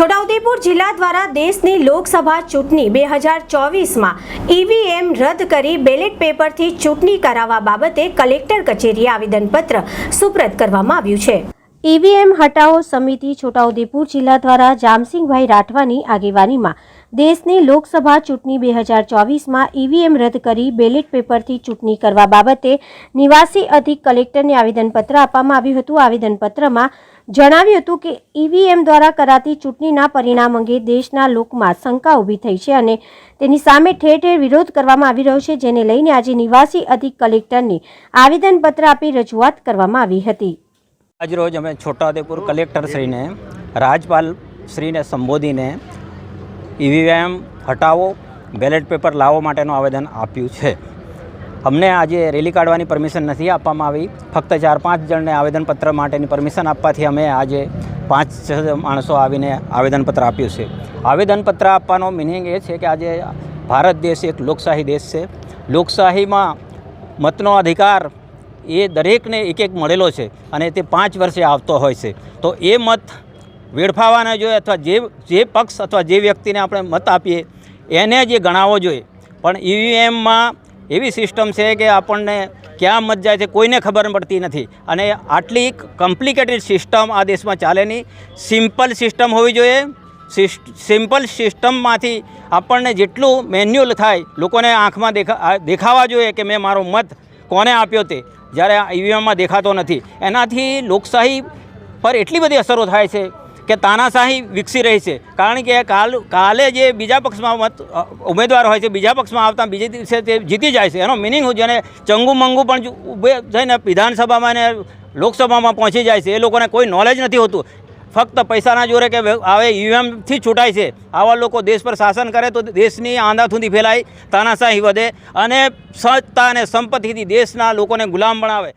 છોટાઉદેપુર જિલ્લા દ્વારા દેશની લોકસભા ચૂંટણી બે હજાર ચોવીસમાં ઈવીએમ રદ કરી બેલેટ પેપરથી ચૂંટણી કરાવવા બાબતે કલેક્ટર કચેરીએ આવેદનપત્ર સુપ્રત કરવામાં આવ્યું છે. ઈવીએમ હટાવો સમિતિ છોટાઉદેપુર જિલ્લા દ્વારા જામસિંહભાઈ રાઠવાની આગેવાનીમાં દેશની લોકસભા ચૂંટણી બે હજાર ચોવીસમાં ઈવીએમ રદ કરી બેલેટ પેપરથી ચૂંટણી કરવા બાબતે નિવાસી અધિક કલેક્ટરને આવેદનપત્ર આપવામાં આવ્યું હતું. આવેદનપત્રમાં જણાવ્યું હતું કે ઈવીએમ દ્વારા કરાતી ચૂંટણીના પરિણામ અંગે દેશના લોકમાં શંકા ઊભી થઈ છે અને તેની સામે ઠેર ઠેર વિરોધ કરવામાં આવી રહ્યો છે, જેને લઈને આજે નિવાસી અધિક કલેક્ટરને આવેદનપત્ર આપી રજૂઆત કરવામાં આવી હતી. આજરોજ અમે છોટાઉદેપુર કલેક્ટરશ્રીને રાજપાલ શ્રીને સંબોધીને ઈવીએમ હટાવો, બેલેટ પેપર લાવો માટેનું આવેદન આપ્યું છે. અમને આજે રેલી કાઢવાની પરમિશન નથી આપવામાં આવી. ફક્ત ચાર પાંચ જણને આવેદનપત્ર માટેની પરમિશન આપવાથી અમે આજે પાંચ છ માણસો આવીને આવેદનપત્ર આપ્યું છે. આવેદનપત્ર આપવાનો મિનિંગ એ છે કે આજે ભારત દેશ એક લોકશાહી દેશ છે. લોકશાહીમાં મતનો અધિકાર એ દરેકને એક એક મળેલો છે અને તે પાંચ વર્ષે આવતો હોય છે. તો એ મત વેડફાવાના જોઈએ અથવા જે જે પક્ષ અથવા જે વ્યક્તિને આપણે મત આપીએ, એને જ એ ગણાવવો જોઈએ. પણ ઈવીએમમાં એવી સિસ્ટમ છે કે આપણને ક્યાં મત જાય છે કોઈને ખબર પડતી નથી. અને આટલી કોમ્પ્લિકેટેડ સિસ્ટમ આ દેશમાં ચાલે નહીં. સિમ્પલ સિસ્ટમ હોવી જોઈએ. સિમ્પલ સિસ્ટમમાંથી આપણને જેટલું મેન્યુઅલ થાય, લોકોને આંખમાં દેખા દેખાવા જોઈએ કે મેં મારો મત કોને આપ્યો તે? જ્યારે ઈવીએમમાં દેખાતો નથી. એનાથી લોકશાહી પર એટલી બધી અસરો થાય છે કે તાનાશાહી વિકસી રહી છે. કારણ કે કાલ, કાલે જે બીજા પક્ષમાં મત ઉમેદવાર હોય છે, બીજા પક્ષમાં આવતા બીજે દિવસે તે જીતી જાય છે. એનો મિનિંગ જેને ચંગુ મંગુ પણ જો ઊભે થઈને વિધાનસભામાં ને લોકસભામાં પહોંચી જાય છે. એ લોકોને કોઈ નોલેજ નથી હોતું. ફક્ત પૈસાના જોરે કે હવે ઈવીએમથી છૂટાય છે. આવા લોકો દેશ પર શાસન કરે તો દેશની આંધાથુંધી ફેલાય, તાનાશાહી વધે અને સત્તા અને સંપત્તિથી દેશના લોકોને ગુલામ બનાવે.